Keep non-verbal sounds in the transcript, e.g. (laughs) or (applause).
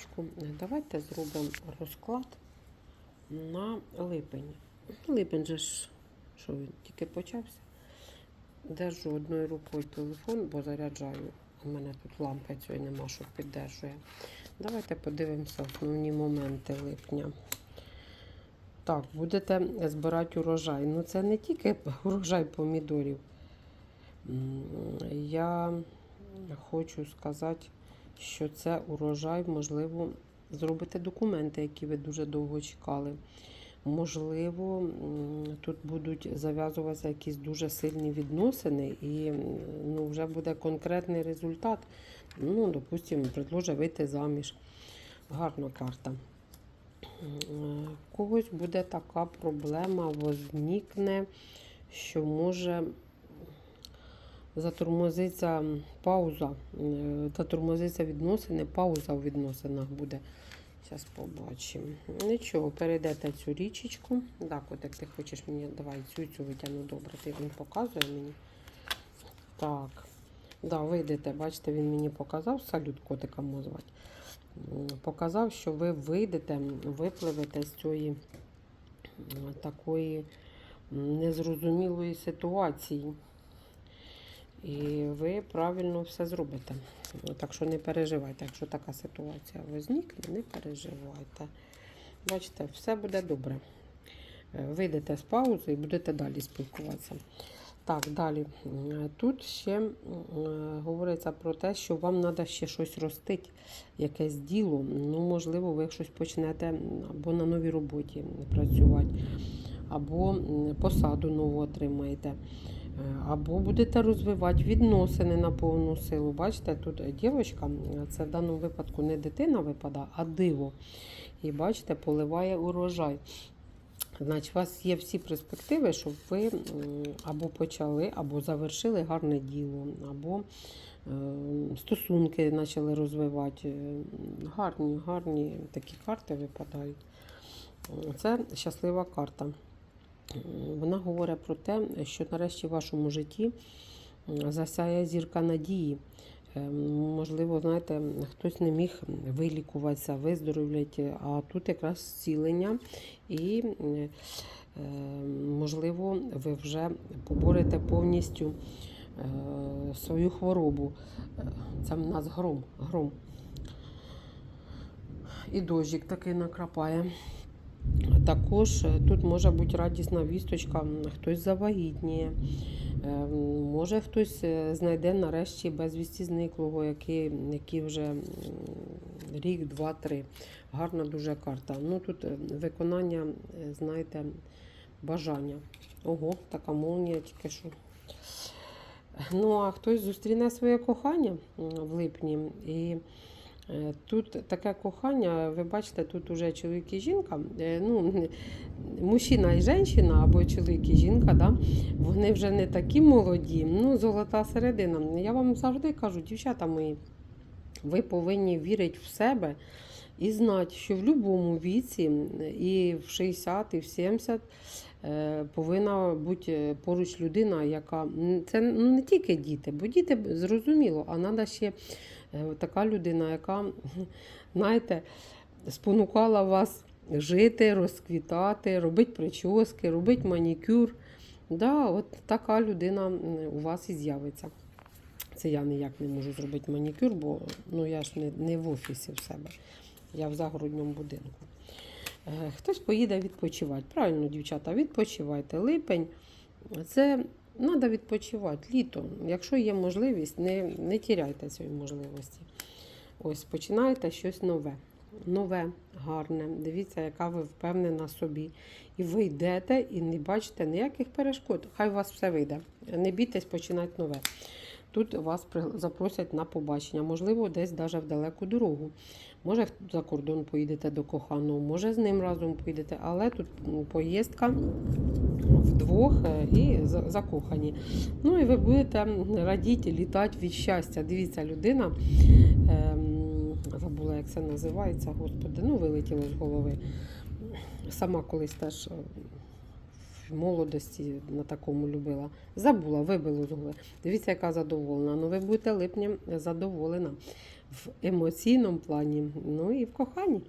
річечку. Давайте зробимо розклад на липень. Липень же ж, що він тільки почався. Держу одною рукою телефон, бо заряджаю. У мене тут лампи цієї нема, що піддержує. Давайте подивимося основні моменти липня. Так, будете збирати урожай. Ну, це не тільки (laughs) урожай помідорів. Я хочу сказати, що це урожай, можливо, зробити документи, які ви дуже довго чекали. Можливо, тут будуть зав'язуватися якісь дуже сильні відносини, і ну, вже буде конкретний результат. Ну, допустимо, предложить вийти заміж. Гарна карта. У когось буде така проблема, возникне, що може затормозиться пауза, е, затормозиться відносини, пауза у відносинах буде. Зараз побачимо. Нічого, перейдете цю річечку. Так, от як ти хочеш мені, давай цю цю витягну добре. Ти він показує мені. Так. Да, вийдете, бачите, він мені показав, салют котика звати. Показав, що ви вийдете, випливете з цієї такої незрозумілої ситуації. І ви правильно все зробите. Так що не переживайте, якщо така ситуація возникне, не переживайте. Бачите, все буде добре. Е, Вийдете з паузи і будете далі спілкуватися. Так, далі. Тут ще е, говориться про те, що вам треба ще щось ростити, якесь діло. Ну, можливо, ви щось почнете або на новій роботі працювати, або посаду нову отримаєте. Е, Або будете розвивати відносини на повну силу. Бачите, тут дівчинка, це в даному випадку не дитина випадає, а диво. І бачите, поливає урожай. Значить, у вас є всі перспективи, щоб ви або почали, або завершили гарне діло, або е, стосунки почали розвивати. Е, Гарні, гарні такі карти випадають. Це щаслива карта. Вона говорить про те, що нарешті в вашому житті засяє зірка надії. Е, Можливо, знаєте, хтось не міг вилікуватися, виздоровлять, а тут якраз зцілення і, е, можливо, ви вже поборете повністю е, свою хворобу. Е, Це в нас гром. гром. І дощик такий накрапає. Також е, тут може бути радісна вісточка, хтось завагітніє, е, може хтось е, знайде нарешті безвісті зниклого, який, який вже рік, два, три. Гарна дуже карта. Ну тут виконання, знаєте, бажання. Ого, така молнія тільки що. Ну, а хтось зустріне своє кохання в липні. І Тут таке кохання, ви бачите, тут уже чоловік і жінка, е, ну, (laughs) мужчина і жінка, або чоловік і жінка, да? вони вже не такі молоді, ну, золота середина. Я вам завжди кажу, дівчата мої, ви повинні вірити в себе і знати, що в будь-якому віці, і в 60, і в 70, е, повинна бути поруч людина, яка це ну, не тільки діти, бо діти зрозуміло, а треба ще е, така людина, яка, (laughs) знаєте, спонукала вас жити, розквітати, робити прически, робити манікюр. Да, от така людина у вас і з'явиться. Це я ніяк не можу зробити манікюр, бо ну, я ж не, не в офісі в себе, я в загородньому будинку. Е, Хтось поїде відпочивати. Правильно, дівчата, відпочивайте. Липень це треба відпочивати літо. Якщо є можливість, не, не тіряйте цієї можливості. Ось починайте щось нове. Нове, гарне. Дивіться, яка ви впевнена собі. І ви йдете і не бачите ніяких перешкод. Хай у вас все вийде. Не бійтесь починати нове. Тут вас запросять на побачення, можливо, десь навіть в далеку дорогу. Може, за кордон поїдете до коханого, може з ним разом поїдете, але тут поїздка вдвох е, і закохані. Ну і ви будете радіти, літати від щастя. Дивіться, людина. Ем, забула, як це називається, господи, ну вилетіло з голови. Сама колись теж молодості на такому любила. Забула, вибило з голови. Дивіться, яка задоволена. Ну, ви будете липнем задоволена. в емоційному плані, ну і в коханні.